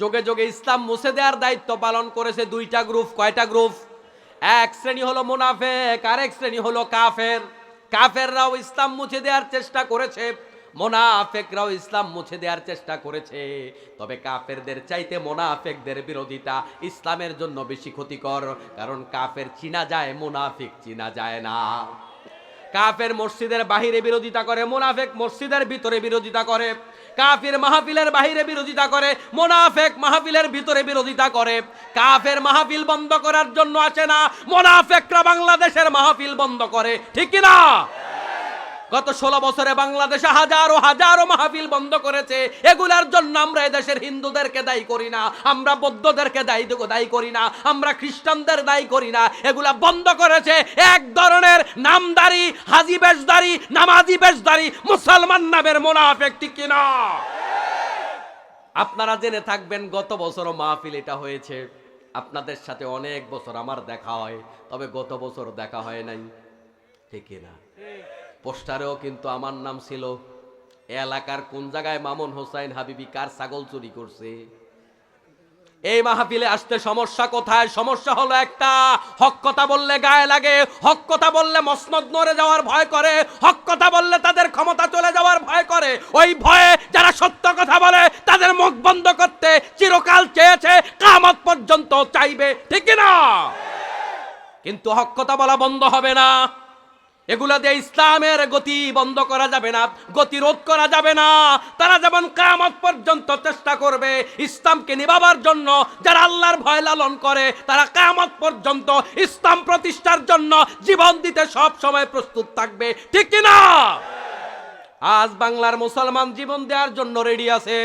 যোগে যোগে ইসলাম মুছে দেওয়ার দায়িত্ব পালন করেছে দুইটা গ্রুপ, কয়টা গ্রুপ? এক শ্রেণি হলো মুনাফেক, আরেক শ্রেণি হলো কাফের। কাফেররাও ইসলাম মুছে দেওয়ার চেষ্টা করেছে, মোনাফেকরাও ইসলাম মুছে দেওয়ার চেষ্টা করেছে। তবে কাফেরদের চাইতে মোনাফেকদের বিরোধিতা ইসলামের জন্য বেশি ক্ষতিকর, কারণ কাফের চিনা যায়, মোনাফিক চিনা যায় না। কাফের মসজিদের বাহিরে বিরোধিতা করে, মোনাফেক মসজিদের ভিতরে বিরোধিতা করে। কাফের মাহফিলের বাহিরে বিরোধিতা করে, মোনাফেক মাহফিলের ভিতরে বিরোধিতা করে। কাফের মাহফিল বন্ধ করার জন্য আসে না, মোনাফেকরা বাংলাদেশের মাহফিল বন্ধ করে। ঠিক না গত ষোলো বছরে বাংলাদেশে হাজারো হাজারো মাহফিল বন্ধ করেছে। এগুলার জন্য আমরা এদেশের হিন্দুদেরকে দায়ী করি না, আমরা বৌদ্ধদেরকে দায়ী দায়ী করি না, আমরা খ্রিস্টানদের দায়ী করি না। এগুলা বন্ধ করেছে এক ধরনের নামদারি, হাজি বেশদারি, নামাজি বেশদারি, মুসলমান নামের মোনাফেক, ঠিক কিনা? আপনারা জেনে থাকবেন, গত বছরও মাহফিল এটা হয়েছে। আপনাদের সাথে অনেক বছর আমার দেখা হয়, তবে গত বছর দেখা হয় নাই। ঠিক না পোস্টারেও কিন্তু আমার নাম ছিল। এলাকার কোন জায়গায় মামুন হোসাইন হাবিবি কার ছাগল চুরি করছে? এই মাহফিলে আসতে সমস্যা কোথায়? সমস্যা হলো একটা, হক কথা বললে গায়ে লাগে, হক কথা বললে মসনদ নড়ে যাওয়ার ভয় করে, হক কথা বললে তাদের ক্ষমতা চলে যাওয়ার ভয় করে। ওই ভয়ে যারা সত্য কথা বলে, তাদের মুখ বন্ধ করতে চিরকাল চেয়েছে, কামত পর্যন্ত চাইবে, ঠিক না কিন্তু হক কথা বলা বন্ধ হবে না। এগুলা দিয়ে ইসলামের গতি বন্ধ করা যাবে না গতি রোধ করা যাবে না। তারা যেমন কামত পর্যন্ত চেষ্টা করবে ইসলামকে নিবাবার জন্য, যারা আল্লাহর ভয় লালন করে, তারা কামত পর্যন্ত ইসলাম প্রতিষ্ঠার জন্য জীবন দিতে সব সময় প্রস্তুত থাকবে। ঠিক কি না? আজ বাংলার মুসলমান জীবন দেওয়ার জন্য রেডি আছে।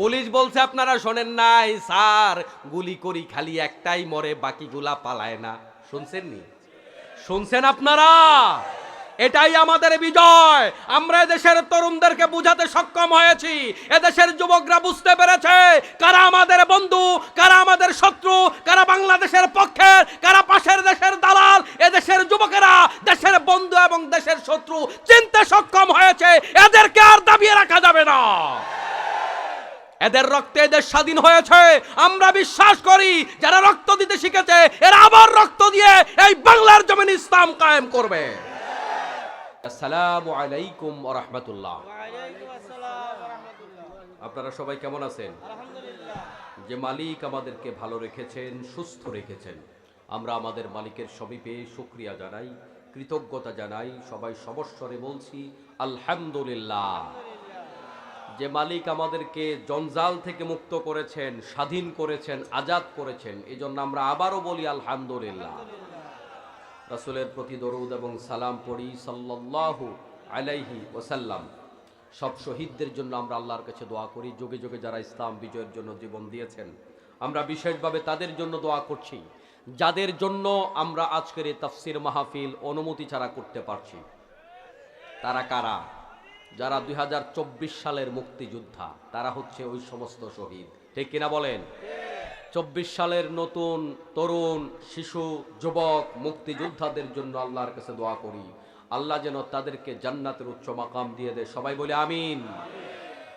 পুলিশ বলছে, আপনারা শোনেন নাই, স্যার। গুলি করি, খালি একটাই মরে, বাকিগুলা পালায় না। শুনছেন নি শুনছেন আপনারা? এটাই আমাদের বিজয়। আমরা এদেশের তরুণদেরকে বুঝাতে সক্ষম হয়েছি। এদেশের যুবকরা বুঝতে পেরেছে কারা আমাদের বন্ধু, কারা আমাদের শত্রু, কারা বাংলাদেশের পক্ষের কারা পাশের দেশের দালাল। এদেশের যুবকেরা দেশের বন্ধু এবং দেশের শত্রু চিনতে সক্ষম হয়েছে। এদেরকে আর দাবিয়ে রাখা যাবে না। এদের রক্তে এদের স্বাধীন হয়েছে। আমরা বিশ্বাস করি, যারা রক্ত দিতে শিখেছে, এরা আবার রক্ত দিয়ে এই বাংলার জমিন ইসলাম কায়েম করবে। আসসালামু আলাইকুম আপনারা সবাই কেমন আছেন? যে মালিক আমাদেরকে ভালো রেখেছেন, সুস্থ রেখেছেন, আমরা আমাদের মালিকের সমীপে শুক্রিয়া জানাই, কৃতজ্ঞতা জানাই, সবাই সমস্বরে বলছি, আলহামদুলিল্লাহ। যে মালিক আমাদেরকে জঞ্জাল থেকে মুক্ত করেছেন, স্বাধীন করেছেন, আজাদ করেছেন এই জন্য আমরা আবারও বলি আলহামদুলিল্লাহ। রাসুলের প্রতি দরুদ এবং সালাম পড়ি সাল্লাল্লাহু আলাইহি ওসাল্লাম সব শহীদদের জন্য আমরা আল্লাহর কাছে দোয়া করি। যুগে যুগে যারা ইসলাম বিজয়ের জন্য জীবন দিয়েছেন, আমরা বিশেষভাবে তাদের জন্য দোয়া করছি। যাদের জন্য আমরা আজকের এই তাফসির মাহফিল অনুমতি ছাড়া করতে পারছি। তারা কারা? যারা দুই হাজার চব্বিশ সালের মুক্তিযোদ্ধা, তারা হচ্ছে ওই সমস্ত শহীদ। ঠিক কিনা বলেন? চব্বিশ সালের নতুন তরুণ, শিশু, যুবক, মুক্তিযোদ্ধাদের জন্য আল্লাহর কাছে দোয়া করি। আল্লাহ যেন তাদেরকে জান্নাতের উচ্চ মাকাম দিয়ে দেয়। সবাই বলে আমিন।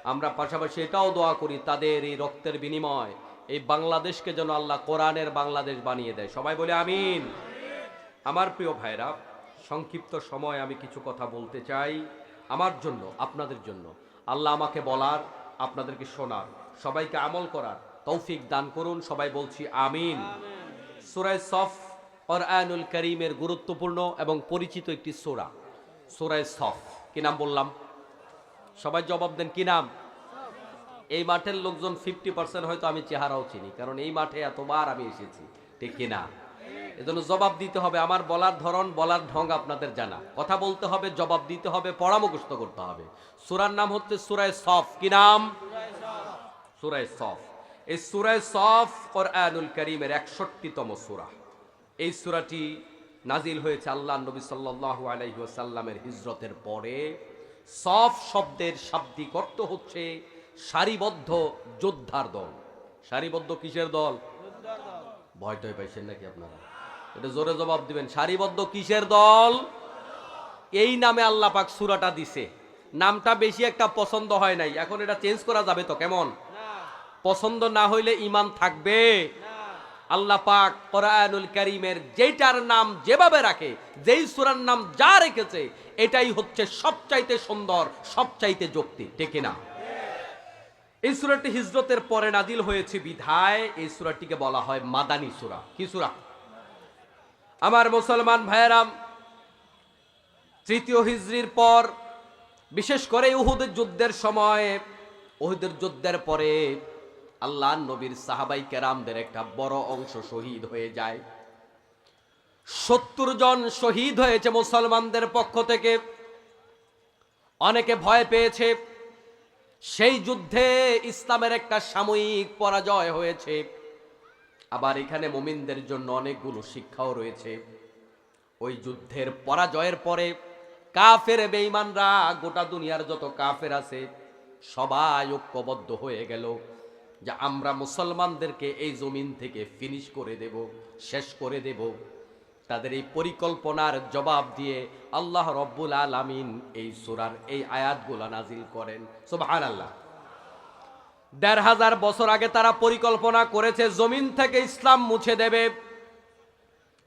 আমরা পাশাপাশি এটাও দোয়া করি, তাদের এই রক্তের বিনিময়, এই বাংলাদেশকে যেন আল্লাহ কোরআনের বাংলাদেশ বানিয়ে দেয়। সবাই বলে আমিন। আমার প্রিয় ভাইরা, সংক্ষিপ্ত সময় আমি কিছু কথা বলতে চাই। আমার জন্য, আপনাদের জন্য। আল্লাহ আমাকে বলার, আপনাদেরকে শোনার, সবাইকে আমল করার তৌফিক দান করুন। সবাই বলছি আমিন। সুরায় সফ আনুল করিমের গুরুত্বপূর্ণ এবং পরিচিত একটি সোরা। সোরায় সফ, কি নাম বললাম? সবাই জবাব দেন, কি নাম? এই মাঠের লোকজন ফিফটি পার্সেন্ট হয়তো আমি চেহারাও চিনি, কারণ এই মাঠে এতবার আমি এসেছি, ঠিক কিনা? এজন্য জবাব দিতে হবে, আমার বলার ধরন, বলার ঢং আপনাদের জানা। কথা বলতে হবে, জবাব দিতে হবে পরামর্শ করতে হবে। সুরার নাম হচ্ছে সুরায় সফ। কি নাম? সুরায় সফ। এই সুরায় সফ কোরআনুল করিমের একষট্টিতম সুরা। এই সুরাটি নাজিল হয়েছে আল্লাহ নবী সাল্লাল্লাহু আলাইহি ওয়াসাল্লামের হিজরতের পরে। সফ শব্দের শাব্দিক অর্থ হচ্ছে সারিবদ্ধ যোদ্ধার দল। সারিবদ্ধ কিসের দল? ভয় টয় পাইছেন নাকি আপনারা? এটা জোরে জবাব দিবেন। সারিবদ্ধ কিসের দল? এই নামে আল্লাহ পাক সুরাটা দিছে। নামটা বেশি একটা পছন্দ হয় নাই। এখন এটা চেঞ্জ করা যাবে তো, কেমন? পছন্দ না হইলে ইমান থাকবে। আল্লাহ পাক কোরআনুল করিমের যেটার নাম যেভাবে রাখে, যেই সূরার নাম যা রেখেছে, এটাই হচ্ছে সবচাইতে সুন্দর, সবচাইতে যুক্তি। ঠিক না এই সূরাটি হিজরতের পরে নাজিল হয়েছে বিধায়। এই সূরাটিকে বলা হয় মাদানী সুরা। কি সূরা? আমার মুসলমান ভাইয়েরাম, তৃতীয় হিজরির পর, বিশেষ করে উহুদের যুদ্ধের সময় উহুদের যুদ্ধের পরে আল্লাহ নবীর সাহাবাই কেরামদের একটা বড় অংশ শহীদ হয়ে যায়। সত্তর জন শহীদ হয়েছে মুসলমানদের পক্ষ থেকে। অনেকে ভয় পেয়েছে। সেই যুদ্ধে ইসলামের একটা সাময়িক পরাজয় হয়েছে। আবার এখানে মোমিনদের জন্য অনেকগুলো শিক্ষাও রয়েছে। ওই যুদ্ধের পরাজয়ের পরে কাফের বেঈমানরা গোটা দুনিয়ার যত কাফের আছে, সবাই ঐক্যবদ্ধ হয়ে গেল যে আমরা মুসলমানদেরকে এই জমিন থেকে ফিনিশ করে দেব, শেষ করে দেব। তাদের এই পরিকল্পনার জবাব দিয়ে আল্লাহ রব্বুল আলামিন এই সূরার এই আয়াতগুলো নাজিল করেন। সুবহানাল্লাহ। দেড় হাজার বছর আগে তারা পরিকল্পনা করেছে, জমিন থেকে ইসলাম মুছে দেবে।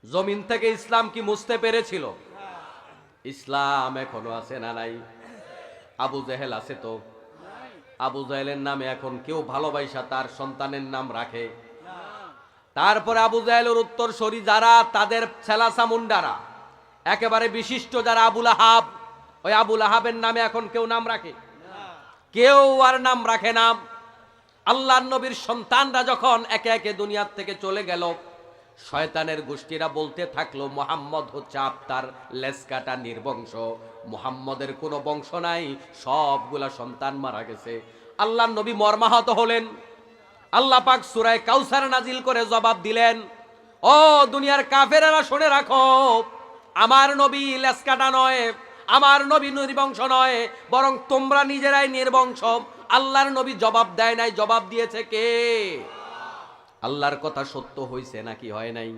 জমিন থেকে ইসলাম কি মুছতে পেরেছিল? ইসলাম এখনও আছে না নাই? আবু জেহেল আছে তো? আবু জাহেলের নামে এখন কেউ ভালোবাসা তার সন্তানের নাম রাখে। তারপরে আবু জাহেলের উত্তর সরি যারা, তাদের ছেলাসা মুন্ডারা। একেবারে বিশিষ্ট যারা আবুল আহাব ওই আবুল আহাবের নামে এখন কেউ নাম রাখে? কেউ আর নাম রাখে না। আল্লাহ নবীর সন্তানরা যখন একে একে দুনিয়ার থেকে চলে গেল, শয়তানের গোষ্ঠীরা বলতে থাকল, মোহাম্মদ হচ্ছে আপনার লেসকাটা নির্বংশ। মোহাম্মদের কোনো বংশ নাই, সবগুলা সন্তান মারা গেছে। আল্লাহ নবী মর্মাহত হলেন। আল্লাহ পাক সুরায় কাউসার নাজিল করে জবাব দিলেন, ও দুনিয়ার কাফেরেরা, শুনে রাখো, আমার নবী লেসকাটা নয়, আমার নবী নির্বংশ নয়, বরং তোমরা নিজেরাই নির্বংশ। আল্লাহর নবী জবাব দেয় নাই, জবাব দিয়েছে কে? আল্লাহর কথা সত্য হয়েছে নাকি হয় নাই?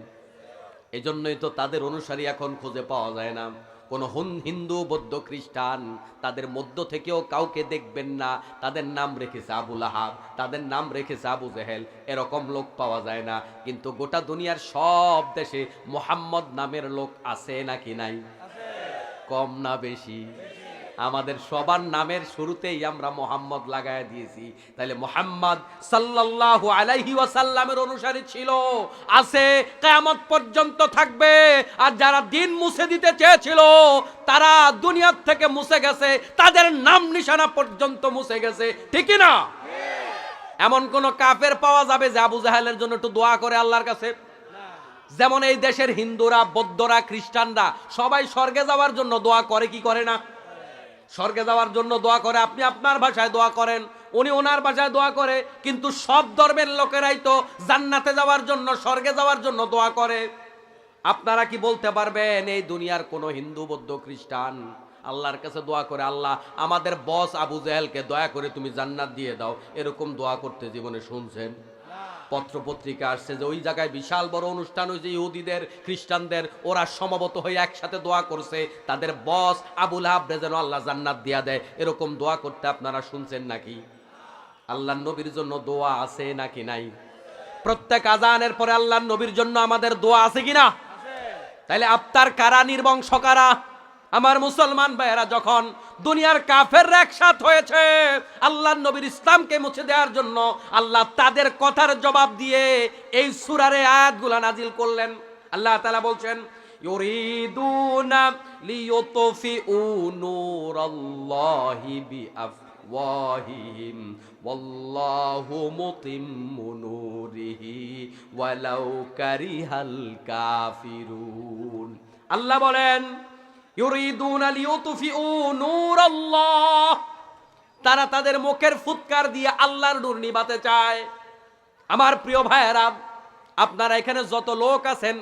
এজন্যই তো তাদের অনুসারী এখন খুঁজে পাওয়া যায় না। কোনো হুন হিন্দু, বৌদ্ধ, খ্রিস্টান তাদের মধ্য থেকেও কাউকে দেখবেন না। তাদের নাম রেখেছে আবুল আহাব তাদের নাম রেখেছে আবু জেহেল, এরকম লোক পাওয়া যায় না। কিন্তু গোটা দুনিয়ার সব দেশে মোহাম্মদ নামের লোক আছে নাকি নাই? কম না বেশি। আমাদের সবার নামের শুরুতেই আমরা মোহাম্মদ লাগায় দিয়েছি। তাহলে মোহাম্মদ সাল্লাল্লাহু আলাইহি ওয়াসাল্লামের অনুসারী ছিল। আছে, কিয়ামত পর্যন্ত থাকবে। আর যারা দিন মুছে দিতে চেয়েছিল, তারা দুনিয়ার থেকে মুছে গেছে। তাদের নাম নিশানা পর্যন্ত মুছে গেছে। ঠিক না এমন কোন কাফের পাওয়া যাবে যে আবু জাহেলের জন্য একটু দোয়া করে আল্লাহর কাছে? যেমন এই দেশের হিন্দুরা, বৌদ্ধরা, খ্রিস্টানরা সবাই স্বর্গে যাওয়ার জন্য দোয়া করে, কি করে না? স্বর্গে যাওয়ার জন্য দোয়া করে, আপনি আপনার ভাষায় দোয়া করেন, উনি ওনার ভাষায় দোয়া করে, কিন্তু সব ধর্মের লোকেরাই তো জান্নাতে যাওয়ার জন্য, স্বর্গে যাওয়ার জন্য দোয়া করে। আপনারা কি বলতে পারবেন, এই দুনিয়ার কোনো হিন্দু, বৌদ্ধ, খ্রিস্টান? আল্লাহর কাছে দোয়া করে, আল্লাহ, আমাদের বস আবু জাহেলকে দয়া করে তুমি জান্নাত দিয়ে দাও। এরকম দোয়া করতে জীবনে শুনছেন? পত্র পত্রিকা আসছে যে ওই জায়গায় বিশাল বড় অনুষ্ঠান হয়েছে ইহুদিদের, খ্রিস্টানদের, ওরা সমবত হয়ে একসাথে দোয়া করছে। তাদের বস আবুল হাবরে যেন আল্লাহ জান্নাত দিয়া দেয়। এরকম দোয়া করতে আপনারা শুনছেন নাকি? আল্লাহ নবীর জন্য দোয়া আছে নাকি নাই? প্রত্যেক আজানের পরে আল্লাহ নবীর জন্য আমাদের দোয়া আছে কিনা? তাইলে আপনার কারা, নির্বংশ কারা? আমার মুসলমান ভাইয়েরা, যখন দুনিয়ার কাফের একসাথ হয়েছে আল্লাহ নবীর ইসলামকে মুছে দেওয়ার জন্য আল্লাহ তাদের কথার জবাব দিয়ে এই সুরারে আয়াতগুলা নাজিল করলেন। আল্লাহ তালা বলছেন, ইউরিদুনা লিয়ুতফিউ নূরাল্লাহি বিআফওয়াহিহিম, ওয়াল্লাহু মুতিম্মু নূরিহি, ওয়ালাউ কারিহাল কাফিরুন। আল্লাহ বলেন তারা তাদের মুখের ফুৎকার দিয়ে আল্লাহর নূর নিবাতে চায়। আমার প্রিয় ভাইয়েরা, আপনারা এখানে যত লোক আছেন,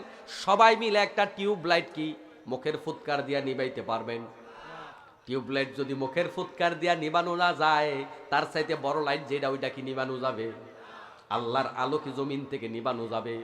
সবাই মিলে একটা টিউব লাইট কি মুখের ফুৎকার দিয়া নিবাইতে পারবেন। টিউবলাইট যদি মুখের ফুৎকার দিয়া নিবানো না যায়, তার চাইতে বড় লাইট যেটা, ওইটা কি নিবানো যাবে? আল্লাহর আলো কি জমিন থেকে নিবানো যাবে?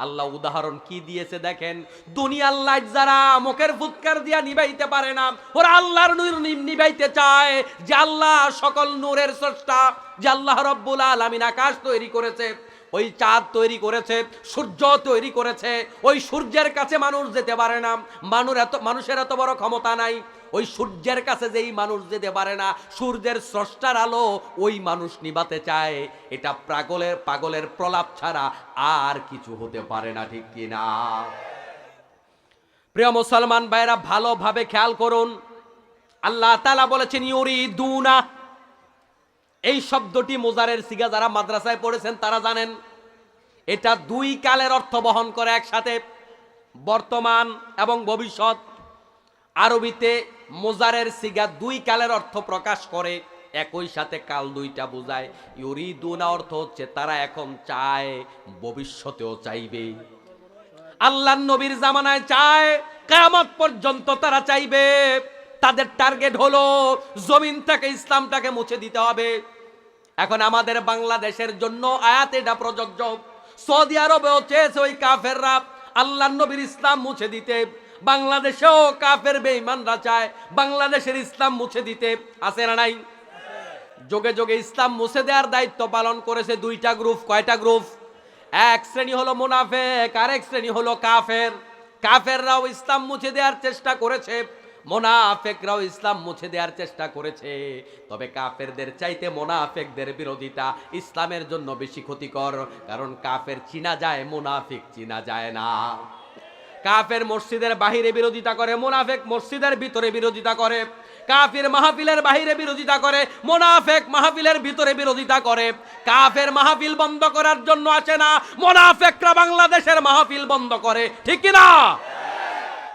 আল্লাহ উদাহরণ কি দিয়েছে দেখেন? দুনিয়ার লাইট যারা মুখের ফুৎকার দিয়া নিভাইতে পারে না, ওরা আল্লাহর নূর নি- নিভাইতে চায় যে আল্লাহ সকল নূরের স্রষ্টা, যে আল্লাহ রব্বুল আলামিন আকাশ তৈরি করেছে, ওই চাঁদ তৈরি করেছে, সূর্য তৈরি করেছে, ওই সূর্যের কাছে মানুষ যেতে পারে না। মানুষ এত মানুষের এত বড় ক্ষমতা নাই। ওই সূর্যের কাছে যেই মানুষ যেতে পারে না, সূর্যের স্রষ্টার আলো ওই মানুষ নিবাতে চায়। এটা পাগলের পাগলের প্রলাপ ছাড়া আর কিছু হতে পারে না, ঠিক কিনা প্রিয় মুসলমান ভাইরা ভালোভাবে খেয়াল করুন। আল্লাহ তালা বলেছেন ইউরি দুনা এই শব্দটি মোজারের সিগা যারা মাদ্রাসায় পড়েছেন, তারা জানেন। এটা দুই কালের অর্থ বহন করে একসাথে, বর্তমান এবং ভবিষ্যৎ। আরবিতে মোজারের সিগা দুই কালের অর্থ প্রকাশ করে, একই সাথে কাল দুইটা বোঝায়। ইউরিদুনা অর্থ হচ্ছে তারা এখন চায়, ভবিষ্যতেও চাইবে। আল্লাহ নবীর জামানায় চায়, কেয়ামত পর্যন্ত তারা চাইবে। তাদের টার্গেট হলো জমিন থেকে ইসলামটাকে মুছে দিতে হবে। এখন আমাদের বাংলাদেশের জন্য আয়াত এটা প্রযোজ্য। সৌদি আরবেও চেয়েছে ওই কাফেররা আল্লাহ নবীর ইসলাম মুছে দিতে। বাংলাদেশেও কাফের বেঈমানরা চায় বাংলাদেশের ইসলাম মুছে দিতে। আছে না নাই? যোগে যোগে ইসলাম মুছে দেওয়ার দায়িত্ব পালন করেছে দুইটা গ্রুপ, কয়টা গ্রুপ? এক শ্রেণি হলো মুনাফেক, আরেক শ্রেণি হলো কাফের। কাফেররাও ইসলাম মুছে দেওয়ার চেষ্টা করেছে, মোনাফেকরাও ইসলাম মুছে দেওয়ার চেষ্টা করেছে। তবে কাফেরদের চাইতে মোনাফেকদের বিরোধিতা ইসলামের জন্য বেশি ক্ষতিকর, কারণ কাফের চিনা যায়, মোনাফিক চিনা যায় না। কাফের মসজিদের বাহিরে বিরোধিতা করে, মোনাফেক মসজিদের ভিতরে বিরোধিতা করে, কাফের মাহফিলের বাহিরে বিরোধিতা করে, মোনাফেক মাহফিলের ভিতরে বিরোধিতা করে। কাফের মাহফিল বন্ধ করার জন্য আছে না? মোনাফেকরা বাংলাদেশের মাহফিল বন্ধ করে, ঠিক না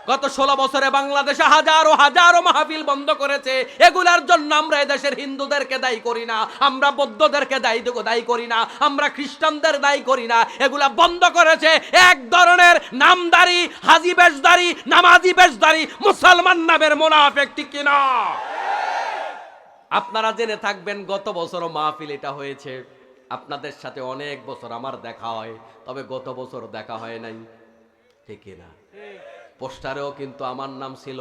গত ষোলো বছরে বাংলাদেশে হাজারো হাজারো মাহফিল বন্ধ করেছে। এগুলার জন্য আমরা এদেশের হিন্দুদেরকে দায়ী করি না, আমরা বৌদ্ধদেরকে দায়ী দায়ী করি না, আমরা খ্রিস্টানদের দায়ী করি না। এগুলা বন্ধ করেছে এক ধরনের নামদারি, হাজি বেশদারি, নামাজি বেশদারি, মুসলমান নামের মোনাফেক, ঠিক কিনা? আপনারা জেনে থাকবেন গত বছরও মাহফিল এটা হয়েছে। আপনাদের সাথে অনেক বছর আমার দেখা হয়, তবে গত বছর দেখা হয় নাই। ঠিক না পোস্টারেও কিন্তু আমার নাম ছিল।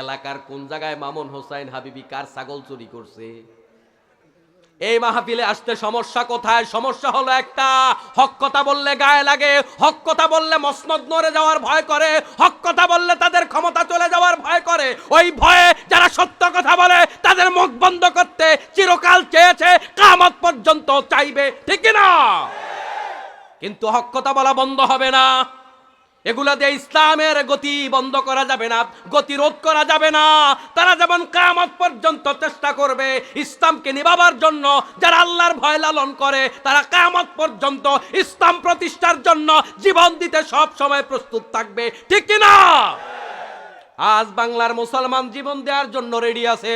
এলাকার কোন জায়গায় মামুন হোসাইন হাবিবি কার ছাগল চুরি করছে? এই মাহফিলে আসতে সমস্যা কোথায়? সমস্যা হলো একটা, হক কথা বললে গায়ে লাগে, হক কথা বললে মসনদ নড়ে যাওয়ার ভয় করে, হক কথা বললে তাদের ক্ষমতা চলে যাওয়ার ভয় করে। ওই ভয়ে যারা সত্য কথা বলে, তাদের মুখ বন্ধ করতে চিরকাল চেয়েছে, কামত পর্যন্ত চাইবে, ঠিক না কিন্তু হক কথা বলা বন্ধ হবে না। এগুলা দিয়ে ইসলামের গতি বন্ধ করা যাবে না গতি রোধ করা যাবে না। তারা যেমন কামত পর্যন্ত চেষ্টা করবে ইসলামকে নিবাবার জন্য, যারা আল্লাহর ভয় লালন করে, তারা কামত পর্যন্ত ইসলাম প্রতিষ্ঠার জন্য জীবন দিতে সব সময় প্রস্তুত থাকবে। ঠিক কি না? আজ বাংলার মুসলমান জীবন দেওয়ার জন্য রেডি আছে।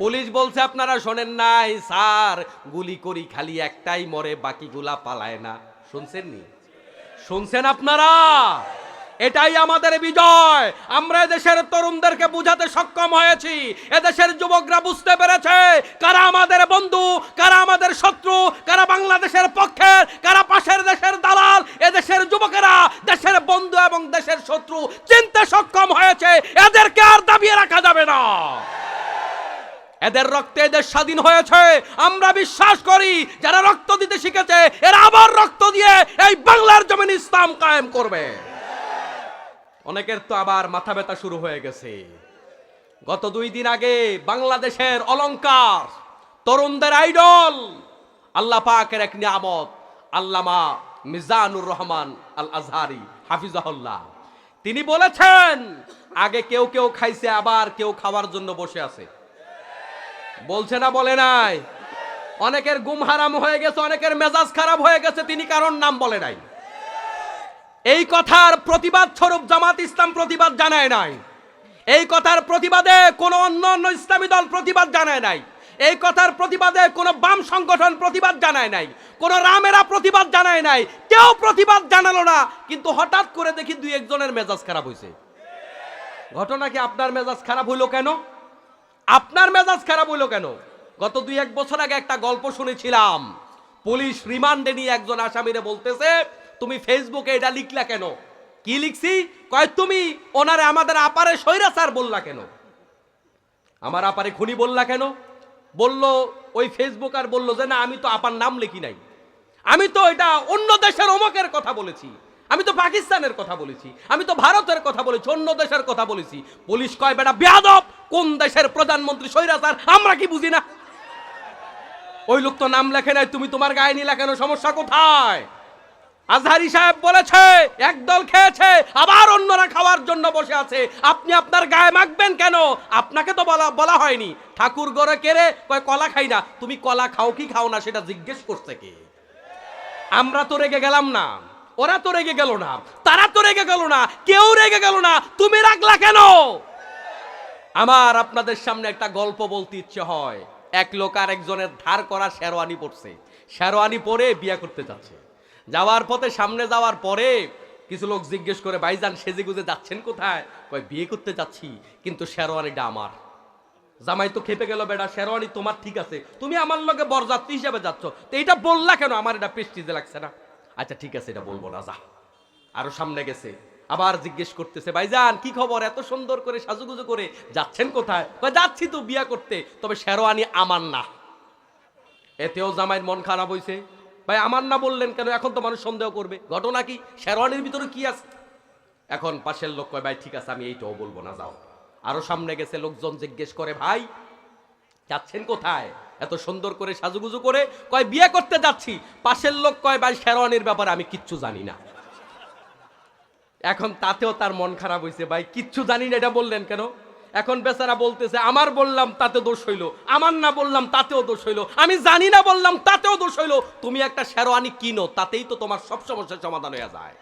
পুলিশ বলছে, আপনারা শোনেন নাই, স্যার। গুলি করি, খালি একটাই মরে, বাকিগুলা পালায় না। শুনছেন নি শুনছেন আপনারা? এটাই আমাদের বিজয়। আমরা এদেশের তরুণদেরকে বুঝাতে সক্ষম হয়েছি। এদেশের যুবকরা বুঝতে পেরেছে কারা আমাদের বন্ধু, কারা আমাদের শত্রু, কারা বাংলাদেশের পক্ষের কারা পাশের দেশের দালাল। এদেশের যুবকেরা দেশের বন্ধু এবং দেশের শত্রু চিনতে সক্ষম হয়েছে। এদেরকে আর দাবিয়ে রাখা যাবে না। এদের রক্তে এদের স্বাধীন হয়েছে। আমরা বিশ্বাস করি, যারা রক্ত দিতে শিখেছে, এরা আবার রক্ত দিয়ে এই বাংলার জমিন ইসলাম কায়েম করবে। অনেকের তো আবার মাথা ব্যথা শুরু হয়ে গেছে। গত দুই দিন আগে বাংলাদেশের অলংকার, তরুণদের আইডল, আল্লাহ পাকের এক নিয়ামত, আল্লামা মিজানুর রহমান আল আজহারি হাফিজাহুল্লাহ। তিনি বলেছেন, আগে কেউ কেউ খাইছে, আবার কেউ খাওয়ার জন্য বসে আছে। বলছে না, বলে নাই। অনেকের গুম হারাম হয়ে গেছে, অনেকের মেজাজ খারাপ হয়ে গেছে, তিনি কারণ নাম বলে নাই। এই কথার প্রতিবাদ স্বরূপ জামাত ইসলাম প্রতিবাদ জানায় নাই। এই কথার প্রতিবাদে কোনো অন্য অন্য ইসলামী দল প্রতিবাদ জানায় নাই। এই কথার প্রতিবাদে কোনো বাম সংগঠন প্রতিবাদ জানায় নাই। কোনো রামেরা প্রতিবাদ জানায় নাই। কেউ প্রতিবাদ জানালো না। কিন্তু হঠাৎ করে দেখি দুই একজনের মেজাজ খারাপ হয়েছে ঘটনা কি আপনার মেজাজ খারাপ হইল কেন? আপনার মেজাজ খারাপ হইল কেন? গত দুই এক বছর আগে একটা গল্প শুনেছিলাম। পুলিশ রিমান্ডে নিয়ে একজন আসামিরে বলতেছে, তুমি ফেসবুকে এটা লিখলা কেন? কি লিখছি? কয়, তুমি ওনারে আমাদের আপারে স্বৈরাচার বললা কেন? আমার আপারে খুনি বললা কেন? বলল, ওই ফেসবুক আর বলল যে, না, আমি তো আপার নাম লিখি নাই। আমি তো এটা অন্য দেশের অমকের কথা বলেছি। আমি তো পাকিস্তানের কথা বলেছি। আমি তো ভারতের কথা বলেছি, অন্য দেশের কথা বলেছি। পুলিশ কয়, বেটা, বেয়াদব! কোন দেশের প্রধানমন্ত্রী স্বৈরাচার? আমরা কি বুঝি না? ওই লোক তো নাম লেখে নাই, তুমি তোমার গায়ে নিলা কেন? সমস্যা কোথায়? আজহারি সাহেব বলেছে একদল খেয়েছে, আবার অন্যরা খাওয়ার জন্য বসে আছে। আপনি আপনার গায়ে মাখবেন কেন? আপনাকে তো বলা বলা হয়নি। ঠাকুর গড়ে কেড়ে কয়, কলা খাই না। তুমি কলা খাও কি খাও না সেটা জিজ্ঞেস করছে কে? আমরা তো রেগে গেলাম না। ওরা তো রেগে গেল না। তারা তো রেগে গেল না। কেউ রেগে গেল না। তুমি রাখলা কেন? আমার আপনাদের সামনে একটা গল্প বলতে ইচ্ছে হয়। এক লোক আর একজনের ধার করা শেরওয়ানি পড়ছে শেরওয়ানি পরে বিয়ে করতে যাচ্ছে। যাওয়ার পথে সামনে যাওয়ার পরে কিছু লোক জিজ্ঞেস করে, ভাইজান সেজে গুজে যাচ্ছেন কোথায়? কয়, বিয়ে করতে যাচ্ছি, কিন্তু শেরওয়ানিটা আমার। জামাই তো খেপে গেল, বেটা, শেরওয়ানি তোমার ঠিক আছে। তুমি আমার লগে বরযাত্রী হিসেবে যাচ্ছ। তো এটা বললা কেন? আমার এটা পেস্টিজে লাগছে না। আচ্ছা ঠিক আছে, এটা বলব না যা আরও সামনে গেছে। আবার জিজ্ঞেস করতেছে, ভাইজান, কি খবর? এত সুন্দর করে সাজুগুজু করে যাচ্ছেন কোথায়? যাচ্ছি তো বিয়া করতে, তবে শেরওয়ানি আমার না। এতেও জামাইয়ের মন খারাপ হয়েছে ভাই, আমার না বললেন কেন? এখন তো মানুষ সন্দেহ করবে। ঘটনা কি? শেরওয়ানির ভিতরে কি আছে? এখন পাশের লোক কয়, ভাই, ঠিক আছে, আমি এইটাও বলব, না যাও। আরও সামনে গেছে লোকজন জিজ্ঞেস করে, ভাই, যাচ্ছেন কোথায়? এত সুন্দর করে সাজুগুজু করে, কয়, বিয়ে করতে যাচ্ছি? পাশের লোক কয়, ভাই, শেরওয়ানির ব্যাপারে আমি কিচ্ছু জানি না। এখন তাতেও তার মন খারাপ হয়েছে ভাই। কিচ্ছু জানি না এটা বললেন কেন? এখন বেচারা বলতেছে, আমার বললাম তাতে দোষ হইল। আমার না বললাম তাতেও দোষ হইল। আমি জানি না বললাম তাতেও দোষ হইল। তুমি একটা শেরওয়ানি কিনো, তাতেই তো তোমার সব সমস্যার সমাধান হয়ে যায়।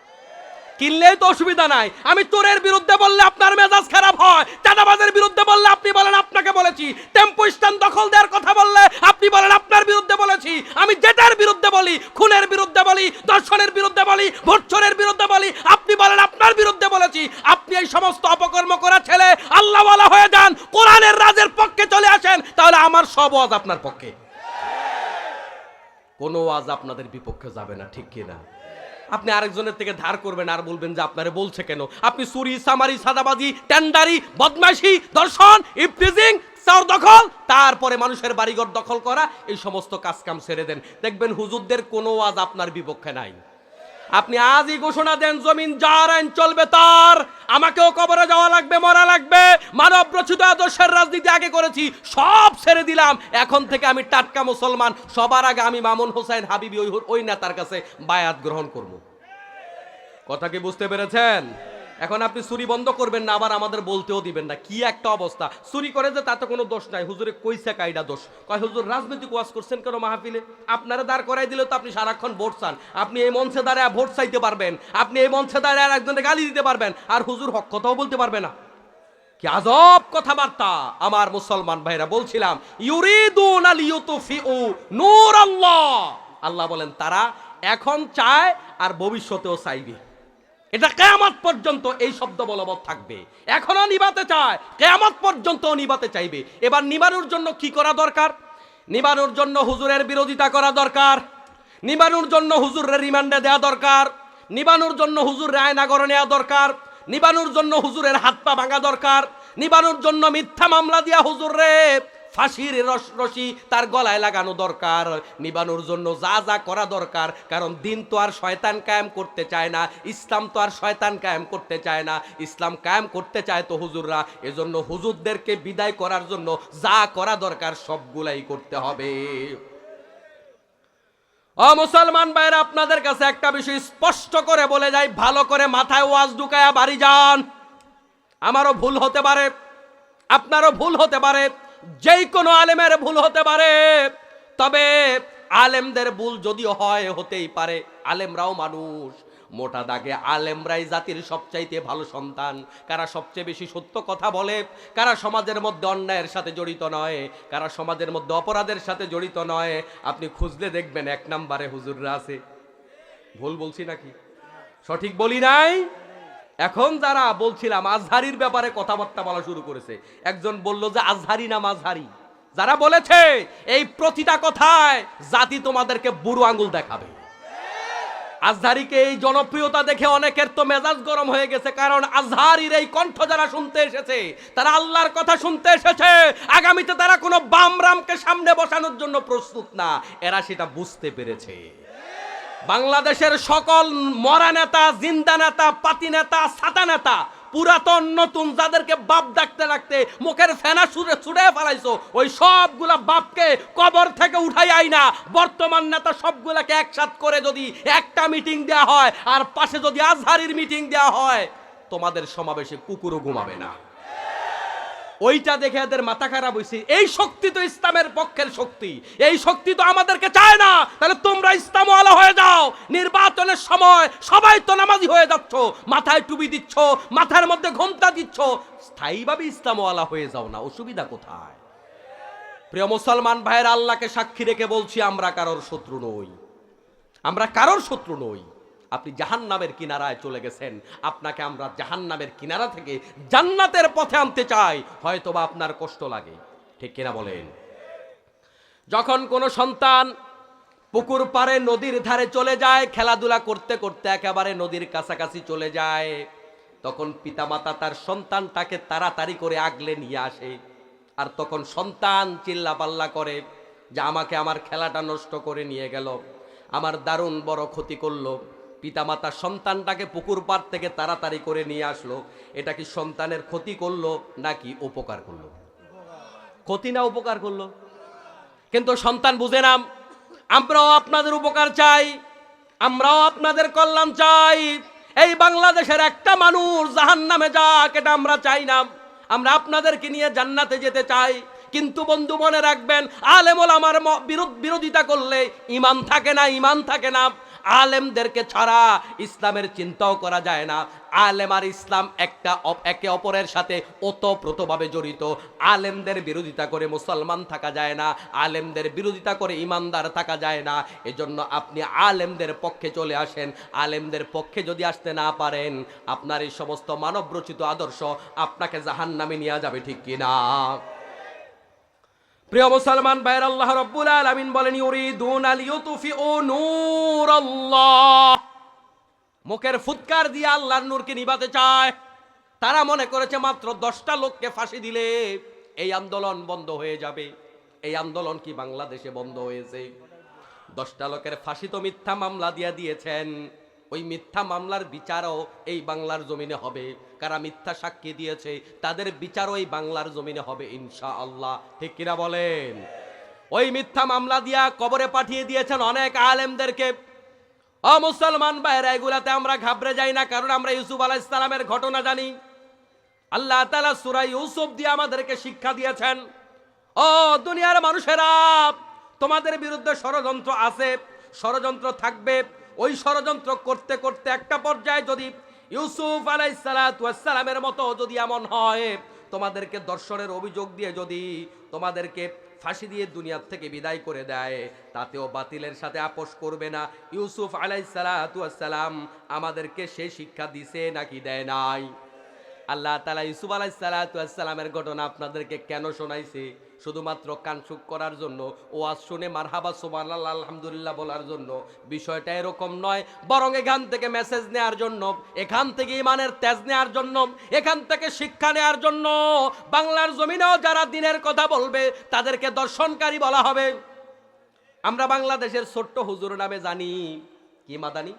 কিনলেই তো অসুবিধা নাই। আমি তোরের বিরুদ্ধে বললে আপনার মেজাজ খারাপ হয়। চাঁদাবাজের বিরুদ্ধে বললে আপনি বলেন, আপনাকে বলেছি। টেম্পো স্ট্যান্ড দখল দেওয়ার কথা বললে আপনি বলেন, আপনার বিরুদ্ধে বলেছি। আমি যেটার বিরুদ্ধে বলি, খুনের বিরুদ্ধে বলি, দর্শনের বিরুদ্ধে বলি ভোটছরের বিরুদ্ধে বলি, আপনি বলেন, আপনার বিরুদ্ধে বলেছি। আপনি এই সমস্ত অপকর্ম করা ছেলে আল্লাহওয়ালা হয়ে যান, কোরআনের রাজের পক্ষে চলে আসেন, তাহলে আমার সব ওয়াজ আপনার পক্ষে। কোনো ওয়াজ আপনাদের বিপক্ষে যাবে না, ঠিক কিনা? আপনি আরেকজনের থেকে ধার করবেন আর বলবেন যে আপনারে বলছে কেন? আপনি চুরি সামারি, সাদাবাজি, টেন্ডারি বদমাশি দর্শন ইফ্রিজিং দখল, তারপরে মানুষের বাড়িঘর দখল করা, এই সমস্ত কাজকাম ছেড়ে দেন। দেখবেন হুজুরদের কোনো আজ আপনার বিপক্ষে নাই। আপনি আজই ঘোষণা দেন, জমিন যার আইন চলবে তার। আমাকেও কবরে যাওয়া লাগবে, মরা লাগবে। মানব রচিত আদর্শের রাজনীতি আগে করেছি, সব ছেড়ে দিলাম। এখন থেকে আমি টাটকা মুসলমান। সবার আগে আমি মামুন হোসেন হাবিবি ওই ওই নেতার কাছে বায়াত গ্রহণ করব। কথা কি বুঝতে পেরেছেন? এখন আপনি চুরি বন্ধ করবেন না, আবার আমাদের বলতেও দিবেন না। কি একটা অবস্থা। চুরি করে যে তাতে কোনো দোষ নাই। হুজুরে কইছে কাইডা দোষ। কয়, হুজুর, রাজনৈতিক ওয়াজ করছেন কেন মাহফিলে? আপনারা দাঁড় করাই দিলে তো আপনি সারাক্ষণ ভোট চান। আপনি এই মঞ্চে দাঁড়ায় ভোট চাইতে পারবেন। আপনি এই মঞ্চে দাঁড়ায় আর একজনের গালি দিতে পারবেন। আর হুজুর হক কথাও বলতে পারবে না। কি আজব কথাবার্তা। আমার মুসলমান ভাইরা, বলছিলাম, ইউরিদুন আল ইউতুফিউ নূর আল্লাহ আল্লাহ বলেন, তারা এখন চায় আর ভবিষ্যতেও চাইবে। এটা কেয়ামত পর্যন্ত এই শব্দ বলবৎ থাকবে। এখনও নিবাতে চায়। কেয়ামত পর্যন্ত নিবাতে চাইবে। এবার নিবানোর জন্য কি করা দরকার? নিবানোর জন্য হুজুরের বিরোধিতা করা দরকার। নিবানোর জন্য হুজুরের রিমান্ডে দেওয়া দরকার। নিবানুর জন্য হুজুর রায়নাগরে নেওয়া দরকার। নিবানোর জন্য হুজুরের হাত পা ভাঙা দরকার। নিবানোর জন্য মিথ্যা মামলা দিয়া হুজুর রে ফাঁসির রশি তার গলায় লাগানো দরকার, নিবানোর জন্য যা যা করা দরকার, কারণ দিন তো আর শয়তান কায়েম করতে চায় না, ইসলাম তো আর শয়তান কায়েম করতে চায় না, ইসলাম কায়েম করতে চায় তো হুজুররা, এজন্য হুজুরদেরকে বিদায় করার জন্য যা করা দরকার সবগুলাই করতে হবে। ও মুসলমান ভাইরা আপনাদের কাছে একটা বিষয় স্পষ্ট করে বলে যাই, ভালো করে মাথায় ওয়াজ ঢুকায়া বাড়ি যান। আমারও ভুল হতে পারে, আপনারও ভুল হতে পারে। যেই কোনো আলেমের ভুল হতে পারে, তবে আলেমদের ভুল যদিও হয়, হতেই পারে। আলেমরাও মানুষ। মোটা দাগে আলেমরাই জাতির সবচাইতে ভালো সন্তান। কারা সবচেয়ে বেশি সত্য কথা বলে, কারা সমাজের মধ্যে অন্যায়ের সাথে জড়িত নয়, কারা সমাজের মধ্যে অপরাধের সাথে জড়িত নয়, আপনি খুঁজলে দেখবেন এক নাম্বারে হুজুররা আছে। ভুল বলছি নাকি? সঠিক বলি নাই? এখন যারা বলছিলাম আজহারির ব্যাপারে কথাবার্তা বলা শুরু করেছে, একজন বলল যে আজহারি না মাঝহারি। যারা বলেছে, এই প্রতিটা কথায় জাতি তোমাদেরকে বুড়ো আঙ্গুল দেখাবে। আজহারিকে এই জনপ্রিয়তা দেখে অনেকের তো মেজাজ গরম হয়ে গেছে, কারণ আজহারির এই কণ্ঠ যারা শুনতে এসেছে, তারা আল্লাহর কথা শুনতে এসেছে, আগামীতে তারা কোনো বামরামকে সামনে বসানোর জন্য প্রস্তুত না। এরা সেটা বুঝতে পেরেছে। বাংলাদেশের সকল মরা নেতা, জিন্দা নেতা, পাতি নেতা সাতা নেতা, পুরাতন, নতুন, যাদেরকে বাপ ডাকতে ডাকতে মুখের ফেনা সুরে ছুড়ে ফেলাইছো, ওই সবগুলা বাপকে কবর থেকে উঠাই আই না। বর্তমান নেতা সবগুলাকে একসাথ করে যদি একটা মিটিং দেওয়া হয়, আর পাশে যদি আজহারির মিটিং দেওয়া হয়, তোমাদের সমাবেশে কুকুরও ঘুমাবে না। ওইটা দেখে এদের মাথা খারাপ হয়েছে এই শক্তি তো ইসলামের পক্ষের শক্তি। এই শক্তি তো আমাদেরকে চায় না। তাহলে তোমরা ইসলামওয়ালা হয়ে যাও। নির্বাচনের সময় সবাই তো নামাজি হয়ে যাচ্ছ। মাথায় টুপি দিচ্ছ, মাথার মধ্যে ঘোমটা দিচ্ছ। স্থায়ীভাবে ইসলামওয়ালা হয়ে যাও না। অসুবিধা কোথায়? প্রিয় মুসলমান ভাইয়ের, আল্লাহকে সাক্ষী রেখে বলছি, আমরা কারোর শত্রু নই। আমরা কারোর শত্রু নই। আপনি জাহান্নামের কিনারায় চলে গেছেন। আপনাকে আমরা জাহান্নামের কিনারা থেকে জান্নাতের পথে আনতে চাই। হয়তোবা আপনার কষ্ট লাগে। ঠিক কিনা বলেন? যখন কোনো সন্তান পুকুর পাড়ে নদীর ধারে চলে যায়, খেলাধুলা করতে করতে একেবারে নদীর কাছাকাছি চলে যায়, তখন পিতামাতা তার সন্তানটাকে তাড়াতাড়ি করে আগলে নিয়ে আসে। আর তখন সন্তান চিল্লা পাল্লা করে যে, আমাকে আমার খেলাটা নষ্ট করে নিয়ে গেল। আমার দারুণ বড় ক্ষতি করল। পিতামাতা সন্তানটাকে পুকুর পাড় থেকে তাড়াতাড়ি করে নিয়ে আসলো। এটা কি সন্তানের ক্ষতি করল নাকি উপকার করল? ক্ষতি না উপকার করল? কিন্তু সন্তান বুঝে নাম, আমরাও আপনাদের উপকার চাই, আমরাও আপনাদের কল্যাণ চাই। এই বাংলাদেশের একটা মানুষ জাহান নামে যাক, এটা আমরা চাই না। আমরা আপনাদেরকে নিয়ে জান্নাতে যেতে চাই। কিন্তু বন্ধু মনে রাখবেন, আলেমল আমার বিরোধিতা করলে ইমান থাকে না, ইমান থাকে না। আলেমদেরকে ছাড়া ইসলামের চিন্তাও করা যায় না। আলেম আর ইসলাম একটা একে অপরের সাথে ওতপ্রোতভাবে জড়িত। আলেমদের বিরোধিতা করে মুসলমান থাকা যায় না, আলেমদের বিরোধিতা করে ইমানদার থাকা যায় না। এজন্য আপনি আলেমদের পক্ষে চলে আসেন। আলেমদের পক্ষে যদি আসতে না পারেন, আপনার এই সমস্ত মানবরচিত আদর্শ আপনাকে জাহান্নামে নিয়ে যাবে ঠিক কিনা? প্রিয় মুসলমান ভাইয়ের, আল্লাহ রব্বুল আলামিন বলেন, ইউরিদুন আল ইউতফিউ নূরাল্লাহ। মুখের ফুৎকার দিয়ে আল্লাহর নূরকে নিভাতে চায়। তারা মনে করেছে, মাত্র দশটা লোককে ফাঁসি দিলে এই আন্দোলন বন্ধ হয়ে যাবে। এই আন্দোলন কি বাংলাদেশে বন্ধ হয়েছে? দশটা লোকের ফাঁসি তো মিথ্যা মামলা দিয়ে দিয়েছেন। ওই মিথ্যা মামলার বিচারও এই বাংলার জমিনে হবে। কারা মিথ্যা সাক্ষী দিয়েছে, তাদের বিচারও এই বাংলার জমিনে হবে ইনশা আল্লাহ ঠিক কিনা বলেন? ওই মিথ্যা মামলা দিয়া কবরে পাঠিয়ে দিয়েছেন অনেক আলেমদেরকে। ও মুসলমান ভাইয়েরা, এগুলাতে আমরা ঘাবড়ে যাই না, কারণ আমরা ইউসুফ আলাহ ইসলামের ঘটনা জানি। আল্লাহ তালা সুরাই ইউসুফ দিয়ে আমাদেরকে শিক্ষা দিয়েছেন, ও দুনিয়ার মানুষেরা, তোমাদের বিরুদ্ধে ষড়যন্ত্র আছে, ষড়যন্ত্র থাকবে ওই ষড়যন্ত্র করতে করতে একটা পর্যায়ে যদি ইউসুফ আলাইসালামের মতো যদি এমন হয়, তোমাদেরকে দর্শনের অভিযোগ দিয়ে যদি তোমাদেরকে ফাঁসি দিয়ে দুনিয়ার থেকে বিদায় করে দেয়, তাতেও বাতিলের সাথে আপোষ করবে না। ইউসুফ আলাইসালাম আমাদেরকে সে শিক্ষা দিছে নাকি দেয় নাই? আল্লাহ তালা ইউসুফ আলাইসালামের ঘটনা আপনাদেরকে কেন শোনাইছে? শুধুমাত্র কানসুক করার জন্য, ওয়াজ শুনে মারহাবা সোমান আলহামদুলিল্লাহ বলার জন্য। বিষয়টা এরকম নয়, বরং এখান থেকে মেসেজ নেওয়ার জন্য, এখান থেকে ইমানের তেজ নেওয়ার জন্য, এখান থেকে শিক্ষা নেওয়ার জন্য। বাংলার জমিনেও যারা দিনের কথা বলবে, তাদেরকে দর্শনকারী বলা হবে। আমরা বাংলাদেশের ছোট্ট হুজুর নামে জানি। কি মাদানি?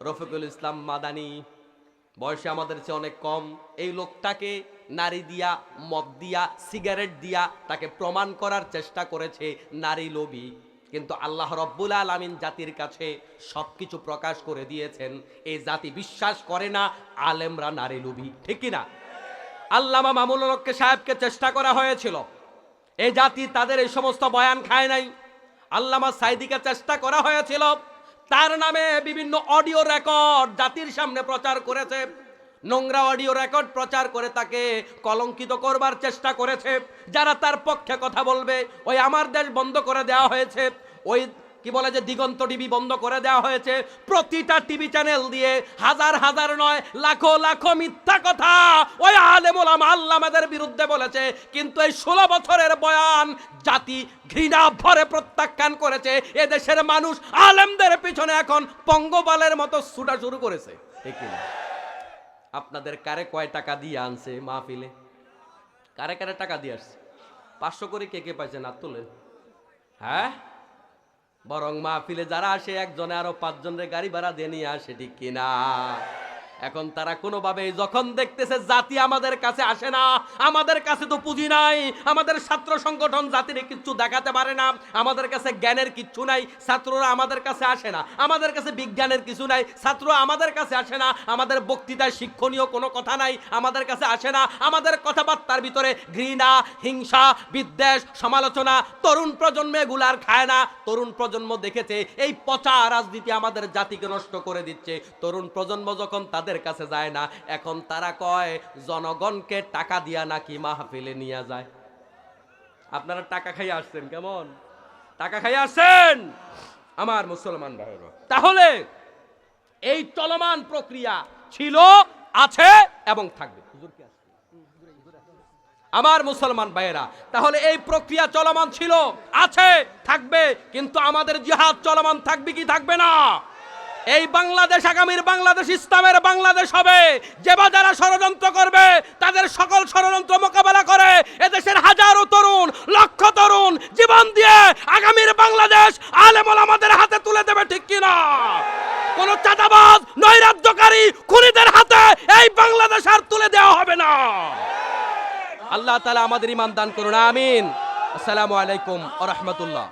রফিকুল ইসলাম মাদানি। বয়সে আমাদের চেয়ে অনেক কম। এই লোকটাকে নারী দিয়া, মদ দিয়া, সিগারেট দিয়া তাকে প্রমাণ করার চেষ্টা করেছে নারী লোভী। কিন্তু আল্লাহ রব্বুল আলমিন জাতির কাছে সব কিছু প্রকাশ করে দিয়েছেন। এই জাতি বিশ্বাস করে না, আলেমরা নারী লোভী। ঠিক কিনা? আল্লামা হককে সাহেবকে চেষ্টা করা হয়েছিল। এই জাতি তাদের এই সমস্ত বয়ান খায় নাই। আল্লামা সাইদিকে চেষ্টা করা হয়েছিল। তার নামে বিভিন্ন অডিও রেকর্ড জাতির সামনে প্রচার করেছে। নোংরা অডিও রেকর্ড প্রচার করে তাকে কলঙ্কিত করবার চেষ্টা করেছে। যারা তার পক্ষে কথা বলবে, ওই আমার দেশ বন্ধ করে দেওয়া হয়েছে। ওই কি বলে যে দিগন্ত টিভি বন্ধ করে দেওয়া হয়েছে? প্রতিটা টিভি চ্যানেল দিয়ে হাজার হাজার নয়, লাখো লাখো মিথ্যা কথা ওই আলেম ওলামা আল্লামাদের বিরুদ্ধে বলেছে। কিন্তু এই ষোলো বছরের বয়ান জাতি ঘৃণা ভরে প্রত্যাখ্যান করেছে। এদেশের মানুষ আলেমদের পিছনে এখন পঙ্গপালের মতো ছুটা শুরু করেছে? আপনাদের কারে কয় টাকা দিয়ে আনছে মাহফিলে? কারে কারে টাকা দিয়ে আসছে? পাঁচশো করে কে কে পাইছেন আর তোলেন? হ্যাঁ? বরং মাহফিলে যারা আসে একজনে আরও পাঁচজনের গাড়ি ভাড়া দিয়ে নিয়ে আসে ঠিক কিনা? এখন তারা কোনোভাবে যখন দেখতেছে জাতি আমাদের কাছে আসে না, আমাদের কাছে তো পুঁজি নাই, আমাদের ছাত্র সংগঠন জাতির কিচ্ছু দেখাতে পারে না, আমাদের কাছে জ্ঞানের কিচ্ছু নাই, ছাত্ররা আমাদের কাছে আসে না, আমাদের কাছে বিজ্ঞানের কিছু নাই, ছাত্র আমাদের কাছে আসে না, আমাদের বক্তৃতায় শিক্ষণীয় কোনো কথা নাই, আমাদের কাছে আসে না, আমাদের কথাবার্তার ভিতরে ঘৃণা, হিংসা, বিদ্বেষ, সমালোচনা, তরুণ প্রজন্মে এগুলার খায় না, তরুণ প্রজন্ম দেখেছে এই পচা রাজনীতি আমাদের জাতিকে নষ্ট করে দিচ্ছে, তরুণ প্রজন্ম যখন তাদের কাছে যায় না। এখন তারা কয়, জনগণকে টাকা দিয়া নাকি মাহফিলে নিয়ে যায়? আপনারা টাকা খাইয়ে আসছেন কেমন? টাকা খাইয়ে আসছেন? আমার মুসলমান ভাইরা তাহলে এই চলমান প্রক্রিয়া ছিল, আছে এবং থাকবে? আমার মুসলমান ভাইয়েরা, তাহলে এই প্রক্রিয়া চলমান ছিল, আছে, থাকবে, কিন্তু আমাদের জিহাদ চলমান থাকবে কি থাকবে না? এই বাংলাদেশ, আগামীর বাংলাদেশ, ইসলামের বাংলাদেশ হবে। যে বা যারা ষড়যন্ত্র করবে, তাদের সকল ষড়যন্ত্র মোকাবেলা করে এদেশের হাজারো তরুণ, লক্ষ তরুণ জীবন দিয়ে আগামীর বাংলাদেশ আলেমল আমাদের হাতে তুলে দেবে, ঠিক কিনা? কোন চাঁদাবাজ, নৈরাজ্যকারী খুনিদের হাতে এই বাংলাদেশ আর তুলে দেওয়া হবে না। আল্লাহ তালা আমাদের ইমান দান করুন, আমিন। আসসালামু আলাইকুম আ রহমতুল্লাহ।